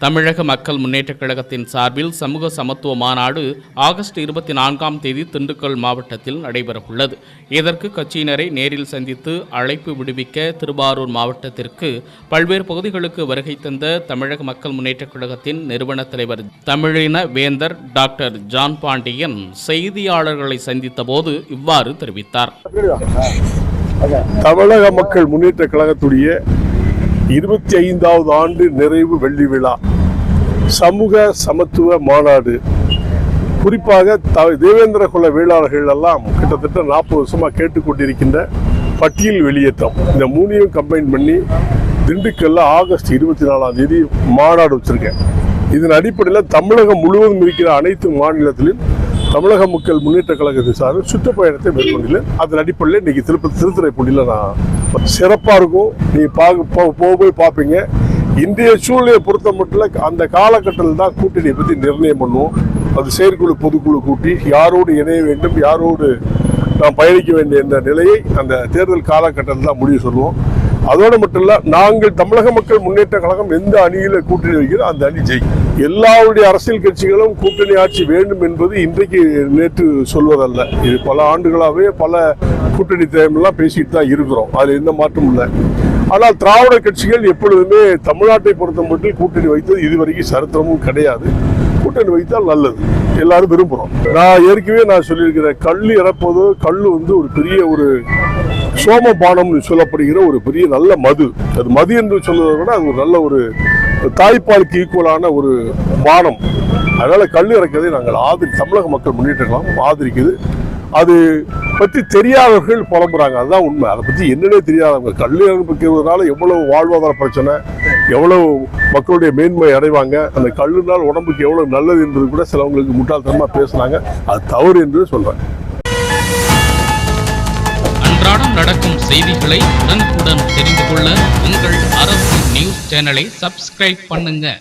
தமிழக மக்கள் முன்னேற்றக் கழகத்தின் சார்பில் சமூக சமத்துவ மாநாடு ஆகஸ்ட் இருபத்தி நான்காம் தேதி திண்டுக்கல் மாவட்டத்தில் நடைபெறவுள்ளது. இதற்கு கட்சியினரை நேரில் சந்தித்து அழைப்பு விடுவிக்க திருவாரூர் மாவட்டத்திற்கு பல்வேறு பகுதிகளுக்கு வருகை தந்த தமிழக மக்கள் முன்னேற்றக் கழகத்தின் நிறுவன தலைவர் தமிழின வேந்தர் டாக்டர் ஜான் பாண்டியன் செய்தியாளர்களை சந்தித்த போது இவ்வாறு தெரிவித்தார். தமிழக மக்கள் முன்னேற்ற கழகத்துடைய இருபத்தி ஐந்தாவது ஆண்டு நிறைவு வெள்ளி விழா. சமூக சமத்துவ மாநாடு. குறிப்பாக த தேவேந்திர குல வேளாளர்கள் எல்லாம் கிட்டத்தட்ட நாற்பது வருஷமாக கேட்டுக்கொண்டிருக்கின்ற பட்டியல் வெளியேற்றம். இந்த மூணையும் கம்பைன் பண்ணி திண்டுக்கல்ல ஆகஸ்ட் இருபத்தி நாலாம் தேதி மாநாடு வச்சிருக்கேன். இதன் அடிப்படையில் தமிழகம் முழுவதும் இருக்கிற அனைத்து மாநிலத்திலும் தமிழக மக்கள் முன்னேற்ற கழகத்தின் சார்பில் சுற்றுப்பயணத்தை மேற்கொண்டுள்ளேன் அதன் அடிப்படையில் இன்னைக்கு திருப்பதி திருத்துறைப்பூண்டியில் நான் சிறப்பாக இருக்கும். நீ பார்க்க போக போய் பார்ப்பீங்க. இன்றைய சூழ்நிலையை பொறுத்த மட்டும் அந்த காலகட்டத்தில் தான் கூட்டணியை பற்றி நிர்ணயம் பண்ணுவோம். அது செயற்குழு பொதுக்குழு கூட்டி யாரோடு இணைய வேண்டும் யாரோடு நாம் பயணிக்க வேண்டிய என்ற நிலையை அந்த தேர்தல் காலகட்டத்தில் தான் முடிவு சொல்லுவோம். அதோடு மட்டும் இல்ல நாங்கள் தமிழக மக்கள் முன்னேற்ற கழகம் எந்த அணியில கூட்டணி வைக்கிறோம் அந்த அணி ஜெயிக்கும். எல்லாருடைய அரசியல் கட்சிகளும் கூட்டணி ஆட்சி வேண்டும் என்பது இன்றைக்கு நேற்று சொல்வதல்ல. இது பல ஆண்டுகளாகவே பல கூட்டணி தேவையெல்லாம் பேசிட்டு தான் இருக்கிறோம். அதில் எந்த மாற்றமும் இல்லை. ஆனால் திராவிட கட்சிகள் எப்பொழுதுமே தமிழ்நாட்டை பொறுத்த மட்டும் கூட்டணி வைத்தது இதுவரைக்கும் சரித்திரமும் கிடையாது. கூட்டணி வைத்தால் நல்லது. எல்லாரும் விரும்புகிறோம் நான் ஏற்கனவே நான் சொல்லியிருக்கிறேன் கல் இறப்பது கல் வந்து ஒரு பெரிய ஒரு சோமபானம்னு சொல்லப்படுகிற ஒரு பெரிய நல்ல மது. அது மது என்று சொல்வதை விட அது ஒரு நல்ல ஒரு தாய்ப்பாலுக்கு ஈக்குவலான ஒரு பானம். அதனால் கல் இறக்கதை நாங்கள் ஆதரி தமிழக மக்கள் முன்னேற்றலாம் ஆதரிக்குது. அது பற்றி தெரியாதவர்கள் புலம்புறாங்க. அதுதான் உண்மை. அதை பற்றி என்னன்னே தெரியாதவங்க. கல் இறக்கிறதுனால எவ்வளவு வாழ்வாதார பிரச்சனை எவ்வளவு மக்களுடைய மேன்மை அடைவாங்க அந்த கல்லுனால் உடம்புக்கு எவ்வளவு நல்லது என்பது கூட சிலவங்களுக்கு முட்டாள்தனமாக பேசுனாங்க. அது தவறு என்று சொல்கிறேன் அன்றாடம் நடக்கும் செய்திகளை உடனுக்குடன் தெரிந்து கொள்ள உங்கள் அரசு நியூஸ் சேனலை சப்ஸ்கிரைப் பண்ணுங்கள்